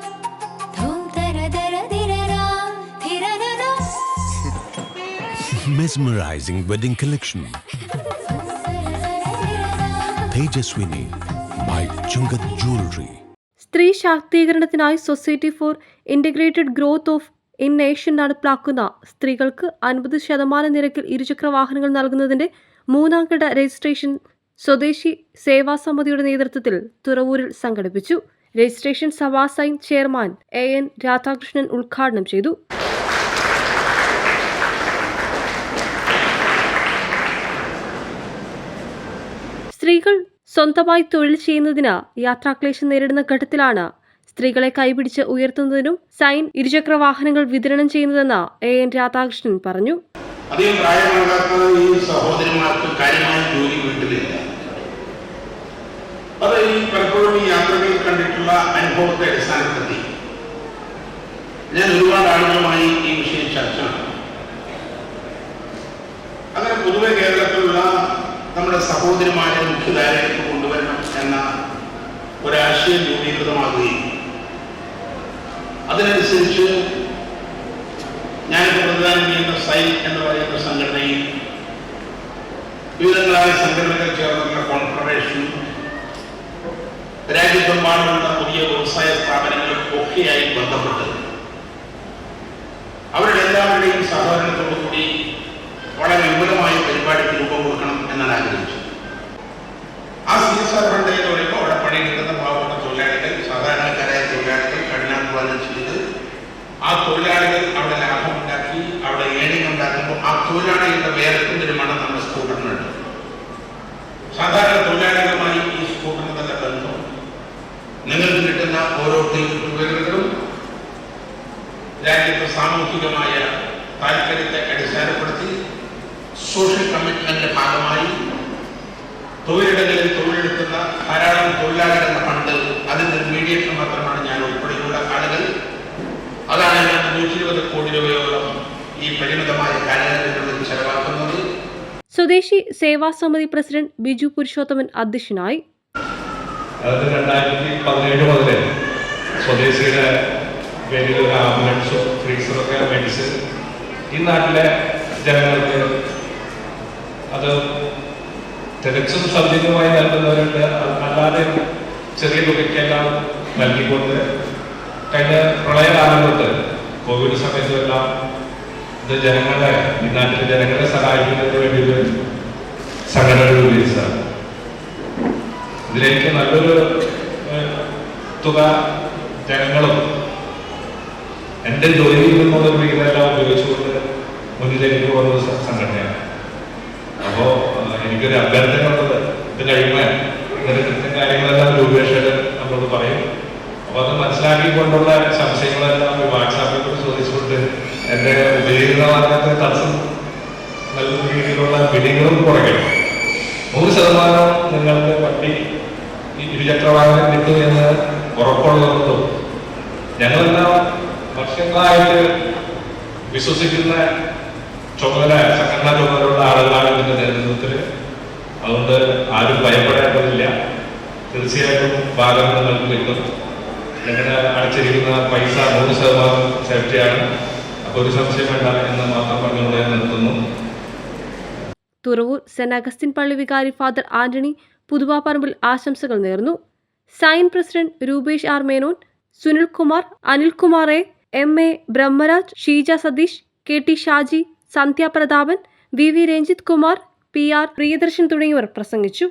Mesmerizing wedding collection. Tejaswini by Chungat Jewelry. സ്ത്രീ ശാക്തീകരണത്തിനായി society for integrated growth of in nation നടപ്പിലാക്കുന്ന സ്ത്രീകൾക്ക് അൻപത് ശതമാനം നിരക്കിൽ ഇരുചക്ര വാഹനങ്ങൾ നൽകുന്നതിന്റെ മൂന്നാംഘട്ട രജിസ്ട്രേഷൻ സ്വദേശി സേവാ സമിതിയുടെ നേതൃത്വത്തിൽ തുറവൂരിൽ സംഘടിപ്പിച്ചു രജിസ്ട്രേഷൻ സഭാ sign chairman A N Radhakrishnan ഉദ്ഘാടനം ചെയ്തു. സ്ത്രീകൾ സ്വന്തമായി തൊഴിൽ ചെയ്യുന്നതിന് യാത്രാക്ലേശം നേരിടുന്ന ഘട്ടത്തിലാണ് സ്ത്രീകളെ കൈപിടിച്ച് ഉയർത്തുന്നതിനും സൈൻ ഇരുചക്ര വാഹനങ്ങൾ വിതരണം ചെയ്യുന്നതെന്ന് എ എൻ രാധാകൃഷ്ണൻ പറഞ്ഞു. അധികം പ്രായമാകാത്ത ഈ സഹോദരിമാർക്ക് ജോലി വീട്ടിലില്ല. അത് ഈ യാത്രകളിൽ കണ്ടിട്ടുള്ള അനുഭവത്തെ അടിസ്ഥാനപ്പെടുത്തി. ഞാൻ ഒരുപാട് ആളുകളുമായി ഈ വിഷയം ചർച്ച നടത്തി. അങ്ങനെ പൊതുവെ കേരളത്തിലുള്ള നമ്മുടെ സഹോദരിമാരെ മുഖ്യധാരയിലേക്ക് കൊണ്ടുവരണം എന്ന ഒരാശയം രൂപീകൃതമാകുകയും അതിനനുസരിച്ച് ഞാൻ പ്രതിദാനം ചെയ്യുന്ന സൈൻ എന്ന് പറയുന്ന സംഘടനയിൽ വിവിധങ്ങളായ സംഘടനകൾ ചേർന്നുള്ള കോൺഫെഡറേഷൻ രാജ്യത്തെമ്പാടുമുള്ള പുതിയ വ്യവസായ സ്ഥാപനങ്ങളും ഒക്കെയായി ബന്ധപ്പെട്ട് അവരുടെ എല്ലാവരുടെയും സഹകരണത്തോടു കൂടി വളരെ വിപുലമായ പരിപാടിക്ക് രൂപം കൊടുക്കണം എന്നാണ് ആഗ്രഹിച്ചത്. ആ സി എസ് ആർ ഫണ്ട് എന്ന് പറയുമ്പോൾ അവിടെ പണിയെടുക്കുന്ന പാവപ്പെട്ട തൊഴിലാളികൾ സാധാരണക്കാരായ തൊഴിലാളികൾ കഠിനാധ്വാനം ചെയ്ത് ആ തൊഴിലാളികൾ അവിടെ ലാഭം ഉണ്ടാക്കി അവിടെ ഏണിംഗ് ഉണ്ടാക്കുമ്പോൾ ആ തൊഴിലാളികളുടെ വേർപ്പിന്റെ ഒരു മണം നമ്മുടെ സ്കൂട്ടറിനുണ്ട് സാധാരണ തൊഴിലാളികളുമായി നിങ്ങൾക്ക് കിട്ടുന്ന ഓരോ ടീമുകളും രാജ്യത്തെ സാമൂഹികമായ താല്പര്യത്തെ അടിസ്ഥാനപ്പെടുത്തി സോഷ്യൽ കമ്മിറ്റ്മെന്റിന്റെ ഭാഗമായി തൊഴിലിടങ്ങളിൽ തൊഴിലെടുക്കുന്ന ധാരാളം തൊഴിലാളികളുടെ ഫണ്ട് അതിന്റെ മീഡിയേഷൻ മാത്രമാണ് ഞാൻ ഉൾപ്പെടെയുള്ള ആളുകൾ. അതാണ് ഞാൻ നൂറ്റി ഇരുപത് കോടി രൂപയോളം ഈ പരിമിതമായ കാലയളവിനുള്ളിൽ ചെലവാക്കുന്നത്. സ്വദേശി സേവാ സമിതി പ്രസിഡന്റ് ബിജു പുരുഷോത്തമൻ അധ്യക്ഷനായി അതായത് രണ്ടായിരത്തി പതിനേഴ് മുതൽ സ്വദേശിയുടെ പേരിൽ ഒരു ആംബുലൻസും ഫ്രീസറൊക്കെ മേടിച്ച് ഈ നാട്ടിലെ ജനങ്ങൾക്ക് അത് തികച്ചും സൗജന്യമായി നൽകുന്നവരുണ്ട്. അല്ലാതെ ചെറിയ തുകയ്ക്കെല്ലാം നൽകിക്കൊണ്ട് കഴിഞ്ഞ പ്രളയകാലം തൊട്ട് കോവിഡ് സമയത്തുമെല്ലാം ഇത് ജനങ്ങളെ ഈ നാട്ടിലെ ജനങ്ങളെ സഹായിക്കുന്നതിന് വേണ്ടി സംഘടനകൾ സംഘടന രൂപീകരിച്ചതാണ് ഇതിലേക്ക് നല്ലൊരു തുക ജനങ്ങളും എന്റെ ജോലിയിൽ നിന്നുള്ള ഇതെല്ലാം ഉപയോഗിച്ചുകൊണ്ട് മുന്നിലേക്ക് പോകുന്ന സംഘടനയാണ്. അപ്പോൾ എനിക്കൊരു അഭ്യർത്ഥന ഉള്ളത് ഇത് കഴിയുമ്പോൾ ഇങ്ങനെ കൃത്യം കാര്യങ്ങളെല്ലാം രൂപേഷകൾ നമ്മളോട് പറയും. അപ്പോൾ അത് മനസ്സിലാക്കിക്കൊണ്ടുള്ള സംശയങ്ങളെല്ലാം വാട്സാപ്പിൽ കൂടി ചോദിച്ചുകൊണ്ട് എന്റെ ഉപയോഗിക്കുന്ന മാർഗത്തെ തടസ്സം നൽകുന്ന രീതിയിലുള്ള വിധികളും കുറയ്ക്കണം. നൂറ് ശതമാനം നിങ്ങൾക്ക് വണ്ടി ഈ ഇരുചക്ര വാഹനം കിട്ടും എന്ന് ഉറപ്പുള്ളതുകൊണ്ടും ഞങ്ങളെല്ലാം വർഷങ്ങളായിട്ട് വിശ്വസിക്കുന്ന ചുമതല സംഘടനാ ചുമതലയുള്ള ആളുകളാണ് ഇതിന്റെ നേതൃത്വത്തിൽ. അതുകൊണ്ട് ആരും ഭയപ്പെടേണ്ടതില്ല. തീർച്ചയായിട്ടും ഭാഗം നിങ്ങൾക്ക് കിട്ടും. ഞങ്ങളുടെ അടച്ചിരിക്കുന്ന പൈസ നൂറ് ശതമാനം സേഫ്റ്റിയാണ് അപ്പോൾ ഒരു സംശയം വേണ്ട എന്ന് മാത്രം പറഞ്ഞുകൊണ്ട് ഞാൻ നിർത്തുന്നു. തുറവൂർ സെന്റ് അഗസ്റ്റിൻ പള്ളി വികാരി ഫാദർ ആന്റണി പുതുവാപ്പറമ്പിൽ ആശംസകൾ നേർന്നു. Sign president Rupesh R Menon Sunilkumar Anilkumar A M A Brahmaraj Sheeja Satheesh K T Shaji Sandhya Prathapan V V Ranjith Kumar P R Priyadarshan തുടങ്ങിയവർ പ്രസംഗിച്ചു.